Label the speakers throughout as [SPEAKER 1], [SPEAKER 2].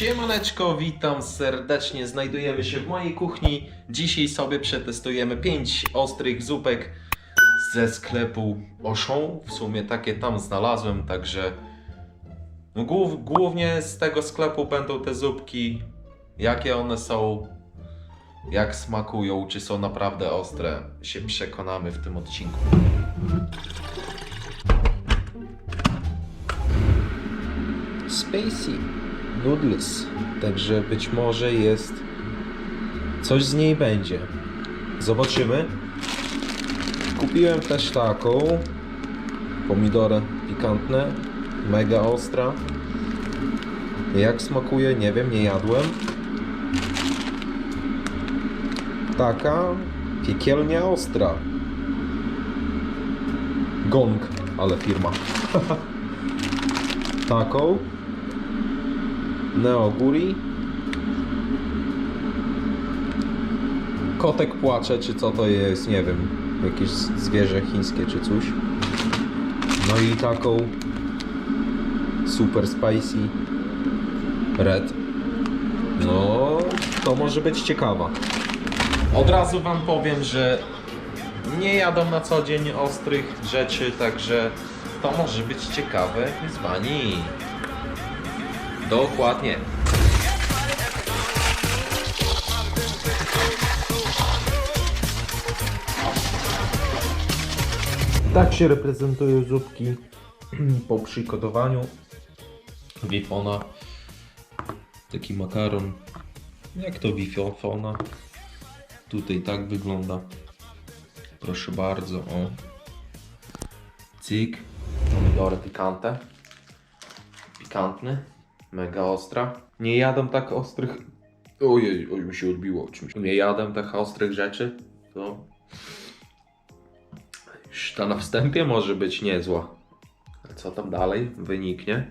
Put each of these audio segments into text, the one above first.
[SPEAKER 1] Siemaneczko, witam serdecznie. Znajdujemy się w mojej kuchni. Dzisiaj sobie przetestujemy 5 ostrych zupek ze sklepu Auchan. W sumie takie tam znalazłem, także no, głów, głównie z tego sklepu będą te zupki. Jakie one są, jak smakują, czy są naprawdę ostre, się przekonamy w tym odcinku. Spacey Noodles. Także być może jest. Coś z niej będzie. Zobaczymy. Kupiłem też taką. Pomidory pikantne. Mega ostra. Jak smakuje, nie wiem, nie jadłem. Taka piekielnie ostra. Gong, ale firma. Taką. Neoguri. Kotek płacze, czy co to jest, nie wiem. Jakieś zwierzę chińskie czy coś. No i taką super spicy red. No, to może być ciekawa. Od razu wam powiem, że nie jadą na co dzień ostrych rzeczy, także to może być ciekawe wyzwanie. Dokładnie. Tak się reprezentują zupki po przygotowaniu. Wifona. Taki makaron. Jak to wifona? Tutaj tak wygląda. Proszę bardzo, o. Cyk. Pomidory pikante. Pikantny. Mega ostra. Nie jadam tak ostrych... Ojej, oj mi się odbiło czymś. Nie jadam tak ostrych rzeczy. To... Już ta na wstępie może być niezła. A co tam dalej wyniknie?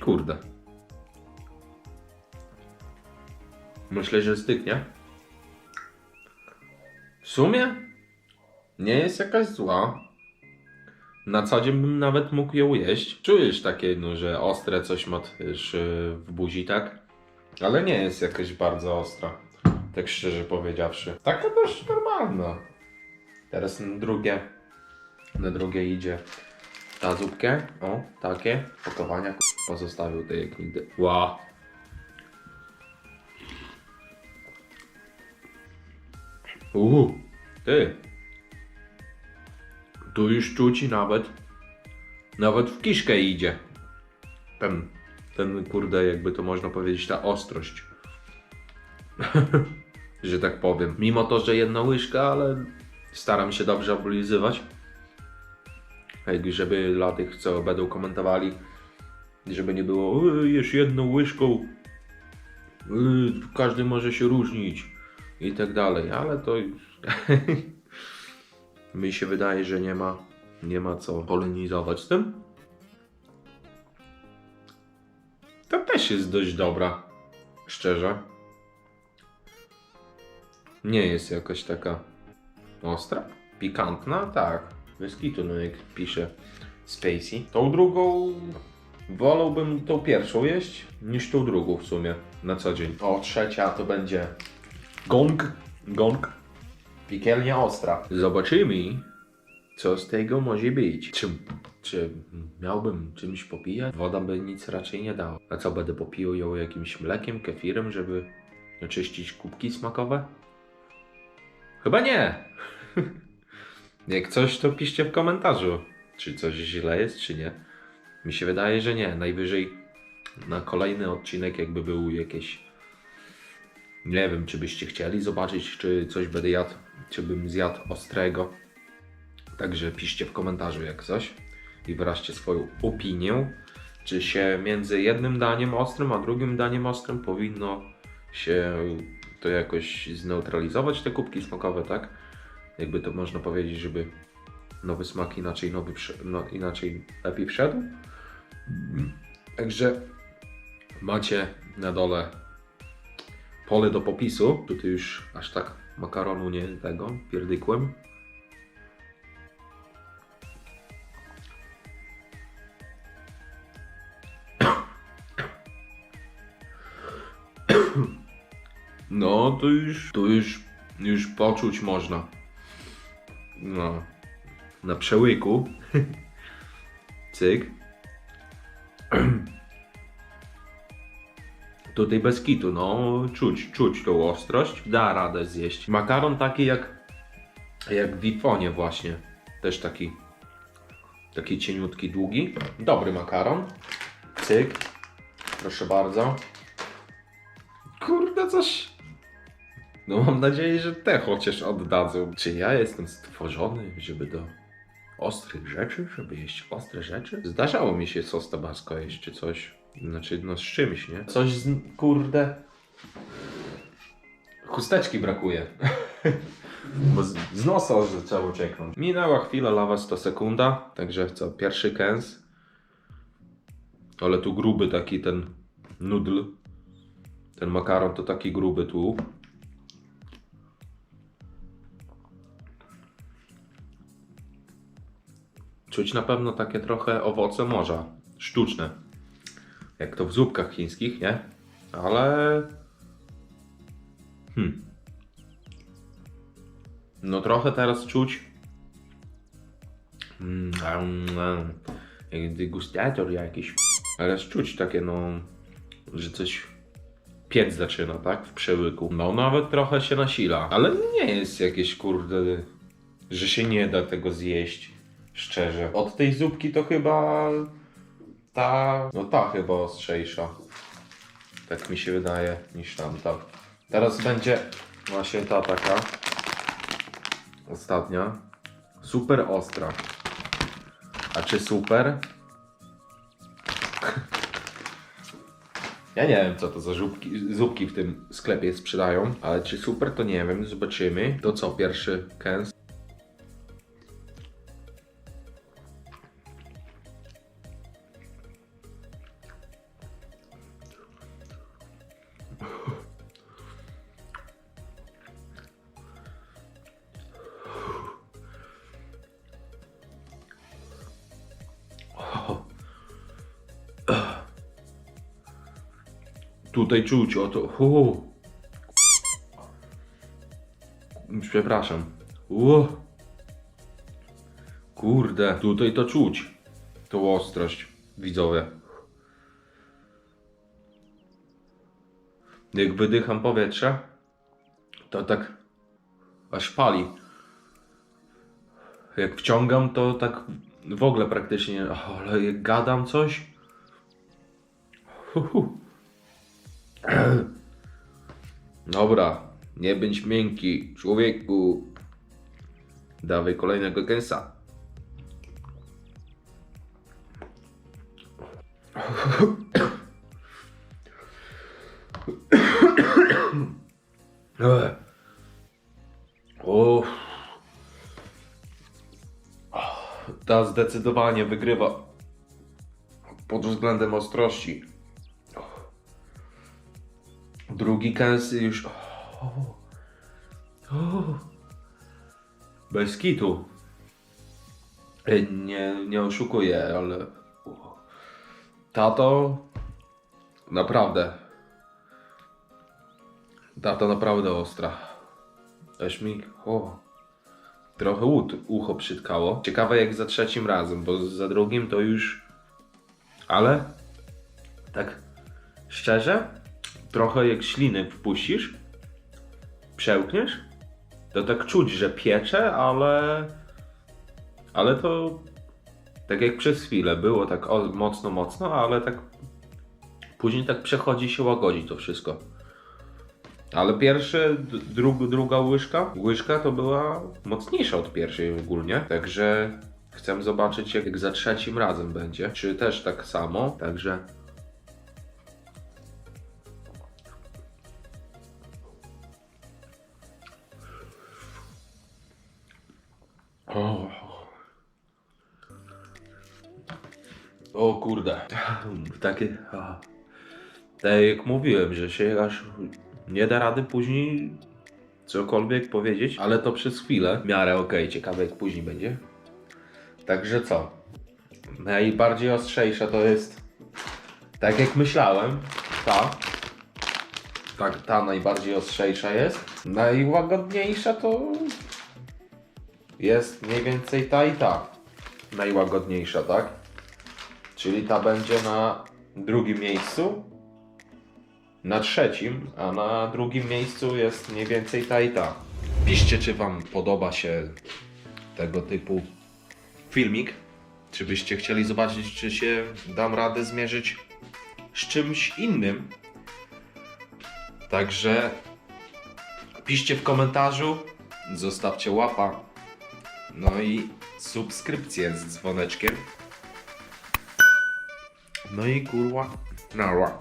[SPEAKER 1] Kurde. Myślę, że styknie. W sumie nie jest jakaś zła. Na co dzień bym nawet mógł ją jeść. Czujesz takie, no, że ostre coś ma też yy, w buzi, tak? Ale nie jest jakaś bardzo ostra. Tak szczerze powiedziawszy. Taka też normalna. Teraz na drugie. Na drugie idzie ta zupkę. O, takie. Pakowania pozostawił tej jak nigdy. Wow. Uuu, ty. Tu już czuć nawet, nawet w kiszkę idzie. Ten, ten kurde, jakby to można powiedzieć, ta ostrość. że tak powiem. Mimo to, że jedna łyżka, ale staram się dobrze oblizywać. Żeby dla tych, co będą komentowali, żeby nie było, "E, jesz jedną łyżką, e, każdy może się różnić i tak dalej, ale to mi się wydaje, że nie ma, nie ma co polemizować z tym. To też jest dość dobra, szczerze. Nie jest jakoś taka ostra, pikantna, tak. Bez kitu, no jak pisze Spacey. Tą drugą wolałbym tą pierwszą jeść niż tą drugą w sumie na co dzień. O, trzecia to będzie gong, gong, piekielnie ostra. Zobaczymy, co z tego może być. Czy, czy miałbym czymś popijać? Woda by nic raczej nie dała. A co, będę popijał ją jakimś mlekiem, kefirem, żeby oczyścić kubki smakowe? Chyba nie. Jak coś, to piszcie w komentarzu, czy coś źle jest, czy nie. Mi się wydaje, że nie. Najwyżej na kolejny odcinek, jakby był jakieś. Nie wiem, czy byście chcieli zobaczyć, czy coś będę jadł, czy bym zjadł ostrego. Także piszcie w komentarzu jak coś i wyraźcie swoją opinię, czy się między jednym daniem ostrym, a drugim daniem ostrym powinno się to jakoś zneutralizować, te kubki smakowe, tak? Jakby to można powiedzieć, żeby nowy smak inaczej, nowy, no, inaczej lepiej wszedł. Także macie na dole pole do popisu. Tutaj już aż tak makaronu nie tego pierdykłem. No, to już, to już, już poczuć można. No, na przełyku. Cyk. Tutaj bez kitu, no czuć, czuć tą ostrość. Da radę zjeść. Makaron taki jak, jak w Wifonie właśnie. Też taki, taki cieniutki, długi. Dobry makaron. Cyk. Proszę bardzo. Kurde, coś... No mam nadzieję, że te chociaż oddadzą. Czy ja jestem stworzony, żeby do ostrych rzeczy, żeby jeść ostre rzeczy? Zdarzało mi się sos tabasco jeść czy coś. Znaczy, no z czymś, nie? Coś z... kurde... Chusteczki brakuje. Bo z, z nosa zaczęło cieknąć. Minęła chwila, lawa 100 sekunda. Także co, pierwszy kęs. Ale tu gruby taki ten nudl. Ten makaron to taki gruby tu. Czuć na pewno takie trochę owoce morza. Sztuczne. Jak to w zupkach chińskich, nie? Ale... Hmm. No trochę teraz czuć... Mm, mm, jak degustator jakiś. Ale czuć takie no... Że coś piec zaczyna, tak? W przełyku. No nawet trochę się nasila. Ale nie jest jakieś kurde... Że się nie da tego zjeść. Szczerze. Od tej zupki to chyba... Ta... No ta chyba ostrzejsza. Tak mi się wydaje, niż tamta. Teraz będzie właśnie ta taka. Ostatnia. Super ostra. A czy super? Ja nie wiem, co to za zupki, zupki w tym sklepie sprzedają, ale czy super, to nie wiem, zobaczymy. To co, pierwszy kęs? Tutaj czuć oto. Hu. Przepraszam. U. Kurde, tutaj to czuć. Tą ostrość, widzowie. Jak wydycham powietrze, to tak aż pali. Jak wciągam, to tak w ogóle praktycznie. Ale jak gadam coś. Hu. Dobra, nie bądź miękki, człowieku. Dawaj kolejnego. Ech. O. Ta zdecydowanie wygrywa pod względem ostrości. Drugi kęs już. O, o, bez kitu. E, Nie, nie oszukuję, ale. Tato. Naprawdę. Tato naprawdę ostra. Aż mi. Trochę łód, ucho przytkało. Ciekawe jak za trzecim razem, bo za drugim to już. Ale. Tak szczerze, trochę jak śliny wpuścisz, przełkniesz, to tak czuć, że piecze, ale. Ale to. Tak jak przez chwilę było tak o, mocno, mocno, ale tak. Później tak przechodzi się łagodzi to wszystko. Ale pierwsze, d- dru, druga łyżka, łyżka to była mocniejsza od pierwszej ogólnie, także chcę zobaczyć jak za trzecim razem będzie, czy też tak samo, także kurde. Takie. Tak jak mówiłem, że się aż nie da rady później cokolwiek powiedzieć, ale to przez chwilę. W miarę okej, ciekawe jak później będzie. Także co? Najbardziej ostrzejsza to jest. Tak jak myślałem, ta. Tak, ta najbardziej ostrzejsza jest. Najłagodniejsza to jest mniej więcej ta i ta. Najłagodniejsza, tak? Czyli ta będzie na drugim miejscu, na trzecim, a na drugim miejscu jest mniej więcej ta i ta. Piszcie, czy Wam podoba się tego typu filmik. Czy byście chcieli zobaczyć, czy się dam radę zmierzyć z czymś innym. Także piszcie w komentarzu, zostawcie łapa, no i subskrypcję z dzwoneczkiem. No i kurwa, nara.